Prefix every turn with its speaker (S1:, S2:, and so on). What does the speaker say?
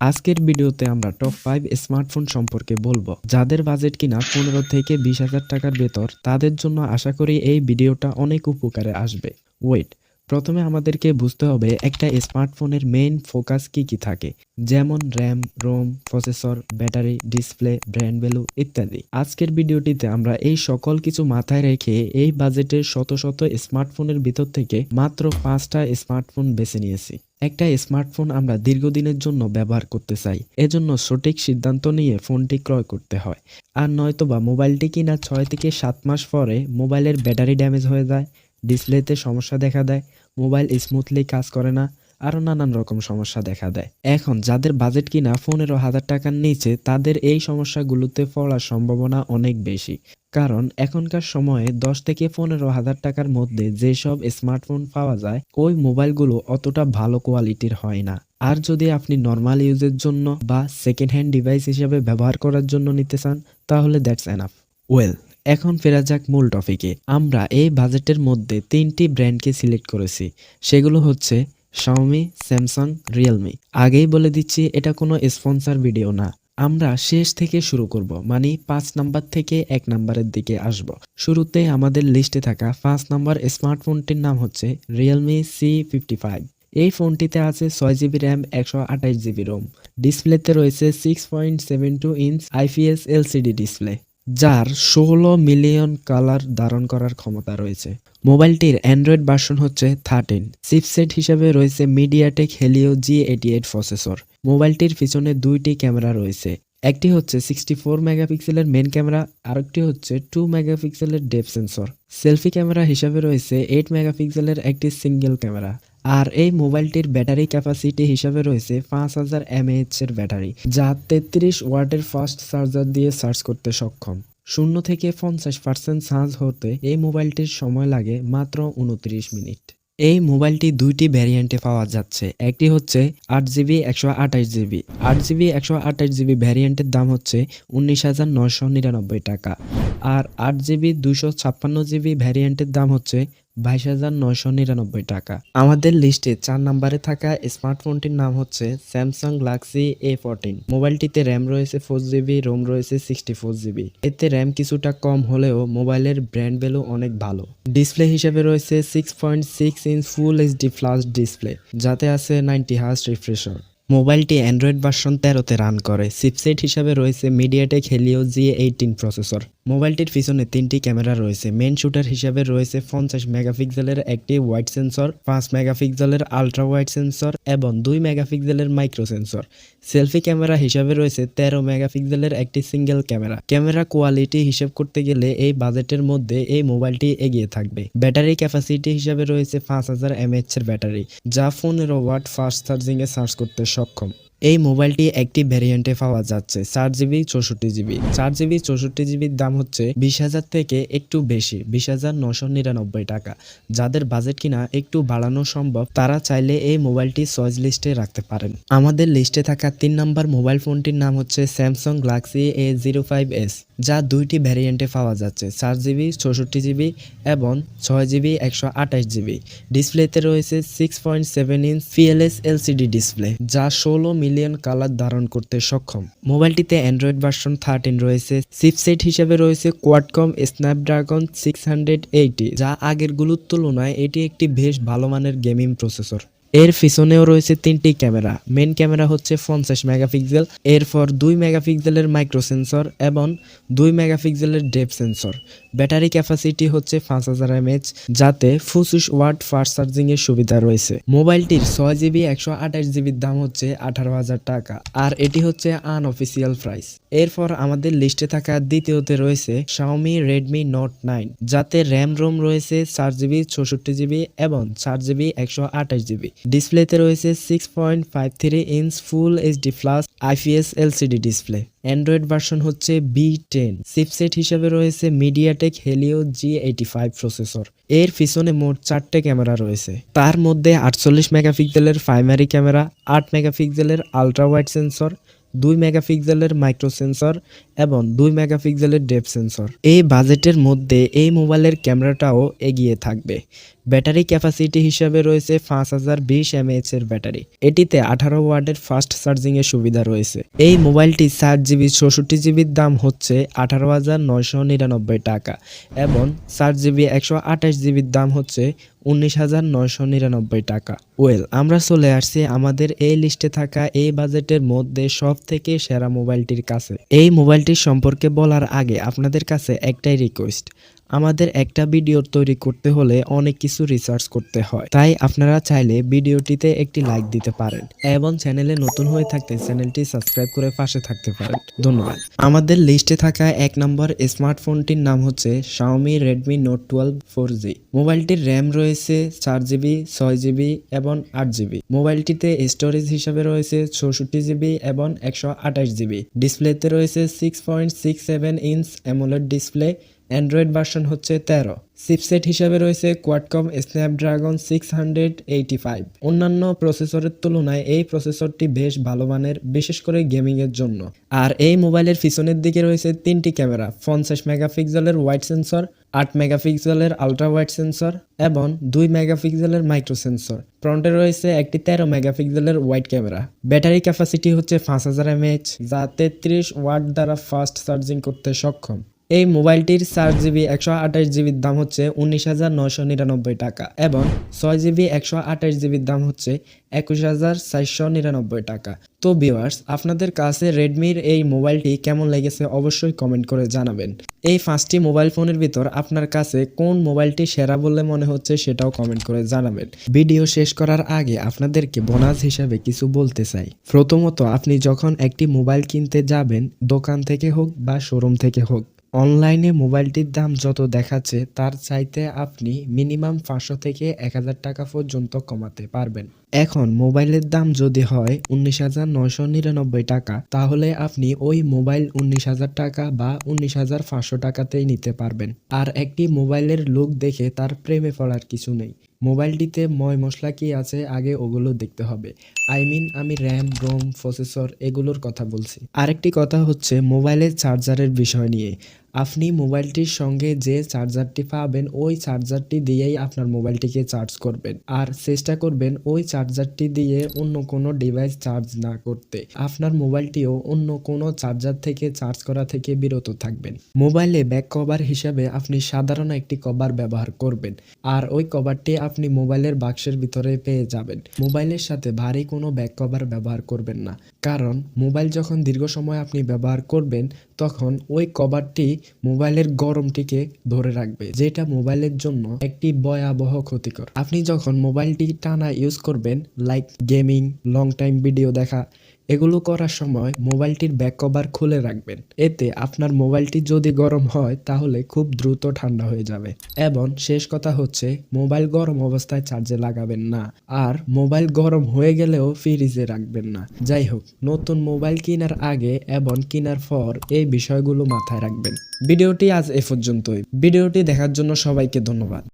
S1: আজকের ভিডিওতে আমরা টপ ফাইভ স্মার্টফোন সম্পর্কে বলব। যাদের বাজেট কিনা পনেরো থেকে বিশ হাজার টাকার ভেতর, তাদের জন্য আশা করি এই ভিডিওটা অনেক উপকারে আসবে। ওয়েট প্রথমে আমাদেরকে বুঝতে হবে একটা স্মার্টফোনের মেইন ফোকাস কি কি থাকে। যেমন RAM ROM processor battery display brand value ইত্যাদি। আজকের ভিডিওটিতে আমরা এই সকল কিছু মাথায় রেখে এই বাজেটের শত শত স্মার্টফোনের ভিতর থেকে মাত্র পাঁচটা স্মার্টফোন বেছে নিয়েছি। একটা স্মার্টফোন আমরা দীর্ঘদিনের জন্য ব্যবহার করতে চাই। এজন্য সঠিক সিদ্ধান্ত নিয়ে ফোনটি ক্রয় করতে হয়। আর নয়তোবা মোবাইলটি কিনা ছয় থেকে সাত মাস পরে মোবাইলের ব্যাটারি ড্যামেজ হয়ে যায় ডিসপ্লেতে সমস্যা দেখা দেয় মোবাইল স্মুথলি কাজ করে না আরও নানান রকম সমস্যা দেখা দেয়। এখন যাদের বাজেট কিনা পনেরো হাজার টাকার নিচে, তাদের এই সমস্যাগুলোতে পড়ার সম্ভাবনা অনেক বেশি। কারণ এখনকার সময়ে দশ থেকে পনেরো হাজার টাকার মধ্যে যেসব স্মার্টফোন পাওয়া যায়, ওই মোবাইলগুলো অতটা ভালো কোয়ালিটির হয় না। আর যদি আপনি নর্মাল ইউজের জন্য বা সেকেন্ড হ্যান্ড ডিভাইস হিসেবে ব্যবহার করার জন্য নিতে চান, তাহলে দ্যাটস এনাফ ওয়েল এখন ফেরা যাক মূল টপিকে। আমরা এই বাজেটের মধ্যে তিনটি ব্র্যান্ডকে সিলেক্ট করেছি। সেগুলো হচ্ছে শাওমি স্যামসাং রিয়েলমি আগেই বলে দিচ্ছি, এটা কোনো স্পন্সর ভিডিও না। আমরা শেষ থেকে শুরু করব মানে পাঁচ নাম্বার থেকে এক নাম্বারের দিকে আসব। শুরুতে আমাদের লিস্টে থাকা পাঁচ নাম্বার স্মার্টফোনটির নাম হচ্ছে রিয়েলমি সি ফিফটি ফাইভ এই ফোনটিতে আছে ছয় জিবি র্যাম, একশো আঠাশ জিবি রোম। ডিসপ্লেতে রয়েছে six point seven two inch IPS LCD display যার ষোলো মিলিয়ন কালার ধারণ করার ক্ষমতা রয়েছে। মোবাইলটির অ্যান্ড্রয়েড ভার্সন হচ্ছে থার্টিন। চিপসেট হিসেবে রয়েছে MediaTek Helio G eighty eight processor. মোবাইলটির পিছনে দুইটি ক্যামেরা রয়েছে। একটি হচ্ছে সিক্সটি ফোর মেগাপিক্সেলের মেন ক্যামেরা, আরেকটি হচ্ছে টু মেগাপিক্সেলের ডেপ সেন্সর সেলফি ক্যামেরা হিসাবে রয়েছে এইট মেগাপিক্সেলের একটি সিঙ্গেল ক্যামেরা। আর এই মোবাইলটির ব্যাটারি ক্যাপাসিটি হিসাবে রয়েছে পাঁচ হাজার এমএএইচ এর ব্যাটারি, যা তেত্রিশ ওয়াটের ফাস্ট চার্জার দিয়ে চার্জ করতে সক্ষম। শূন্য থেকে পঞ্চাশ পার্সেন্ট চার্জ হতে এই মোবাইলটির সময় লাগে মাত্র উনত্রিশ মিনিট। এই মোবাইলটি দুইটি ভ্যারিয়েন্টে পাওয়া যাচ্ছে, একটি হচ্ছে আট জিবি একশো আঠাশ জিবি। আট জিবি একশো আঠাশ জিবি ভ্যারিয়েন্টের দাম হচ্ছে উনিশ হাজার নয়শো নিরানব্বই টাকা। আর আট জিবি দুশো ছাপ্পান্ন জিবি ভ্যারিয়েন্টের দাম হচ্ছে বাইশ হাজার নয়শো নিরানব্বই টাকা। আমাদের লিস্টে চার নম্বরে থাকা স্মার্টফোনটির নাম হচ্ছে স্যামসাং গ্যালাক্সি এ ফোরটিন। মোবাইলটিতে র্যাম রয়েছে ফোর জিবি, রোম রয়েছে সিক্সটি ফোর জিবি। এতে র্যাম কিছুটা কম হলেও মোবাইলের ব্র্যান্ড ভ্যালু অনেক ভালো। ডিসপ্লে হিসেবে রয়েছে six point six inch full HD flash display, যাতে আছে নাইনটি হার্স রিফ্রেশর। মোবাইলটি অ্যান্ড্রয়েড ভার্সন তেরোতে রান করে। চিপসেট হিসাবে রয়েছে MediaTek Helio G eighteen processor. মোবাইলটির পিছনে তিনটি ক্যামেরা রয়েছে। মেন শুটার হিসাবে রয়েছে পঞ্চাশ মেগাপিক্সেলের একটি ওয়াইড সেন্সর পাঁচ মেগাপিক্সেলের আলট্রা ওয়াইড সেন্সর এবং দুই মেগাপিক্সেলের মাইক্রো সেন্সর সেলফি ক্যামেরা হিসাবে রয়েছে তেরো মেগাপিক্সেলের একটি সিঙ্গেল ক্যামেরা। ক্যামেরা কোয়ালিটি হিসেব করতে গেলে এই বাজেটের মধ্যে এই মোবাইলটি এগিয়ে থাকবে। ব্যাটারি ক্যাপাসিটি হিসাবে রয়েছে পাঁচ হাজার এমএএচ এর ব্যাটারি, যা ফোনের ওয়াট ফাস্ট চার্জিং এ চার্জ করতে সক্ষম এই মোবাইলটি একটি ভ্যারিয়েন্টে পাওয়া যাচ্ছে, চার জিবি চৌষট্টি জিবি। চার জিবি চৌষট্টি জিবির দাম হচ্ছে বিশ হাজার থেকে একটু বেশি, বিশ হাজার নশো নিরানব্বই টাকা। যাদের বাজেট কিনা একটু বাড়ানো সম্ভব, তারা চাইলে এই মোবাইলটি চয়েস লিস্টে রাখতে পারেন। আমাদের লিস্টে থাকা তিন নম্বর মোবাইল ফোনটির নাম হচ্ছে Samsung Galaxy A zero five S, যা দুইটি ভ্যারিয়েন্টে পাওয়া যাচ্ছে, চার জিবি, চৌষট্টি জিবি এবং ছয় জিবি, একশো আঠাশ জিবি। ডিসপ্লেতে রয়েছে six point seven inch PLS LCD display যা ষোলো মিলিয়ন কালার ধারণ করতে সক্ষম। মোবাইলটিতে অ্যান্ড্রয়েড ভার্সন থার্টিন রয়েছে চিপসেট হিসেবে রয়েছে Qualcomm Snapdragon six hundred eighty যা আগেরগুলোর তুলনায় এটি একটি বেশ ভালো মানের গেমিং প্রসেসর এর পিছনেও রয়েছে তিনটি ক্যামেরা। মেন ক্যামেরা হচ্ছে পঞ্চাশ মেগাপিক্সেল, এরপর দুই মেগাপিক্সেলের মাইক্রো সেন্সর এবং দুই মেগাপিক্সেলের ডেপ সেন্সর ব্যাটারি ক্যাপাসিটি হচ্ছে পাঁচ হাজার এমএচ যাতে ফুসুস ওয়াট ফাস্ট চার্জিং এর সুবিধা রয়েছে। মোবাইলটির ছয় জিবি, একশো আঠাশ জিবির দাম হচ্ছে আঠারো হাজার টাকা, আর এটি হচ্ছে আনঅফিসিয়াল প্রাইস এরপর আমাদের লিস্টে থাকা দ্বিতীয়তে রয়েছে শাওমি রেডমি নোট নাইন যাতে র্যাম রোম রয়েছে চার জিবি, চৌষট্টি জিবি এবং চার জিবি, একশো আঠাশ জিবি। ডিসপ্লেতে রয়েছে six point five three inch full HD plus IPS LCD display Android version হচ্ছে বি টেন চিপসেট হিসেবে রয়েছে MediaTek Helio G eighty five processor এর পিছনে মোট চারটে ক্যামেরা রয়েছে। তার মধ্যে আটচল্লিশ মেগাপিক্সেলের প্রাইমারি ক্যামেরা, আট মেগাপিক্সেলের আলট্রা ওয়াইড সেন্সর দুই মেগাপিক্সেলের মাইক্রো সেন্সর এবং দুই মেগাপিক্সেলের ডেপ সেন্সর এই বাজেটের মধ্যে এই মোবাইলের ক্যামেরাটাও এগিয়ে থাকবে। ব্যাটারি ক্যাপাসিটি হিসাবে রয়েছে পাঁচ হাজার বিশ এমএএচ এর ব্যাটারি। এটিতে আঠারো ওয়ার্ডের ফাস্ট চার্জিং এর সুবিধা রয়েছে। এই মোবাইলটি চার জিবি, চৌষট্টি জিবির দাম হচ্ছে আঠারো হাজার নয়শো নিরানব্বই টাকা এবং চার জিবি, একশো আঠাশ জিবির দাম হচ্ছে উনিশ হাজার নয়শো নিরানব্বই টাকা। ওয়েল, আমরা চলে আসছি আমাদের এই লিস্টে থাকা এই বাজেটের মধ্যে সব থেকে সেরা মোবাইলটির কাছে। এই মোবাইলটির সম্পর্কে বলার আগে আপনাদের কাছে একটাই রিকোয়েস্ট আমাদের একটা ভিডিও তৈরি করতে হলে অনেক কিছু রিসার্চ করতে হয়। তাই আপনারা চাইলে ভিডিওটিতে একটি লাইক দিতে পারেন এবং চ্যানেলে নতুন হয়ে থাকতে চ্যানেলটি সাবস্ক্রাইব করে পাশে থাকতে পারেন। ধন্যবাদ। আমাদের লিস্টে থাকা এক নম্বর স্মার্টফোনটির নাম হচ্ছে Xiaomi Redmi Note 12 four G মোবাইলটির RAM রয়েছে চার জিবি ছয় জিবি এবং আট জিবি মোবাইলটিতে স্টোরেজ হিসাবে রয়েছে চৌষট্টি জিবি এবং একশো আঠাশ জিবি ডিসপ্লেতে রয়েছে six point six seven inch AMOLED display Android version হচ্ছে তেরো। চিপসেট হিসাবে রয়েছে Qualcomm Snapdragon six hundred eighty five. অন্যান্য প্রসেসরের তুলনায় এই প্রসেসরটি বেশ ভালো মানের, বিশেষ করে গেমিংয়ের জন্য। আর এই মোবাইলের পিছনের দিকে রয়েছে তিনটি ক্যামেরা, পঞ্চাশ মেগাপিক্সেলের ওয়াইড সেন্সর, আট মেগাপিক্সেলের আলট্রা ওয়াইড সেন্সর এবং দুই মেগাপিক্সেলের মাইক্রো সেন্সর। ফ্রন্টে রয়েছে একটি তেরো মেগাপিক্সেলের ওয়াইড ক্যামেরা। ব্যাটারি ক্যাপাসিটি হচ্ছে পাঁচ হাজার এমএএচ যা তেত্রিশ ওয়াট দ্বারা ফাস্ট চার্জিং করতে সক্ষম। এই মোবাইলটির চার জিবি একশো আঠাশ জিবির দাম হচ্ছে উনিশ হাজার নশো নিরানব্বই টাকা এবং ছয় জিবি একশো আঠাশ জিবির দাম হচ্ছে একুশ হাজার চারশো নিরানব্বই টাকা। তো ভিউয়ার্স, আপনাদের কাছে রেডমির এই মোবাইলটি কেমন লেগেছে অবশ্যই কমেন্ট করে জানাবেন। এই পাঁচটি মোবাইল ফোনের ভিতর আপনার কাছে কোন মোবাইলটি সেরা বলে মনে হচ্ছে সেটাও কমেন্ট করে জানাবেন। ভিডিও শেষ করার আগে আপনাদেরকে বোনাস হিসাবে কিছু বলতে চাই। প্রথমত, আপনি যখন একটি মোবাইল কিনতে যাবেন, দোকান থেকে হোক বা শোরুম থেকে হোক অনলাইনে মোবাইলটির দাম যত দেখাচ্ছে, তার চাইতে আপনি মিনিমাম পাঁচশো থেকে এক হাজার টাকা পর্যন্ত কমাতে পারবেন। এখন মোবাইলের দাম যদি হয় উনিশ হাজার নয়শো নিরানব্বই টাকা, তাহলে আপনি ওই মোবাইল উনিশ হাজার টাকা বা উনিশ হাজার পাঁচশো টাকাতেই নিতে পারবেন। আর একটি মোবাইলের লুক দেখে তার প্রেমে পড়ার কিছু নেই। মোবাইলটিতে ময় মশলা কি আছে আগে ওগুলো দেখতে হবে। আই মিন আমি র্যাম, রোম, প্রসেসর এগুলোর কথা বলছি। আরেকটি কথা হচ্ছে মোবাইলের চার্জারের বিষয় নিয়ে। আপনি মোবাইলটির সঙ্গে যে চার্জারটি পাবেন, ওই চার্জারটি দিয়েই আপনার মোবাইলটিকে চার্জ করবেন। আর চেষ্টা করবেন ওই চার্জারটি দিয়ে অন্য কোনো ডিভাইস চার্জ না করতে। আপনার মোবাইলটিও অন্য কোনো চার্জার থেকে চার্জ করা থেকে বিরত থাকবেন। মোবাইলে ব্যাক কভার হিসাবে আপনি সাধারণ একটি কভার ব্যবহার করবেন। আর ওই কভারটি আপনি মোবাইলের বাক্সের ভিতরে পেয়ে যাবেন। মোবাইলের সাথে ভারী কোনো ব্যাক কভার ব্যবহার করবেন না। কারণ মোবাইল যখন দীর্ঘ সময় আপনি ব্যবহার করবেন, তখন ওই কভারটি মোবাইলের গরমটিকে ধরে রাখবে, যেটা মোবাইলের জন্য একটি ভয়াবহ ক্ষতিকর। আপনি যখন মোবাইলটি টানা ইউজ করবেন like gaming long time video দেখা এগুলো করার সময় মোবাইলটির ব্যাক কভার খুলে রাখবেন। এতে আপনার মোবাইলটি যদি গরম হয়, তাহলে খুব দ্রুত ঠান্ডা হয়ে যাবে। এবং শেষ কথা হচ্ছে, মোবাইল গরম অবস্থায় চার্জে লাগাবেন না। আর মোবাইল গরম হয়ে গেলেও ফ্রিজে রাখবেন না। যাই হোক, নতুন মোবাইল কেনার আগে এবং কেনার পর এই বিষয়গুলো মাথায় রাখবেন। ভিডিওটি আজ এ পর্যন্তই। ভিডিওটি দেখার জন্য সবাইকে ধন্যবাদ।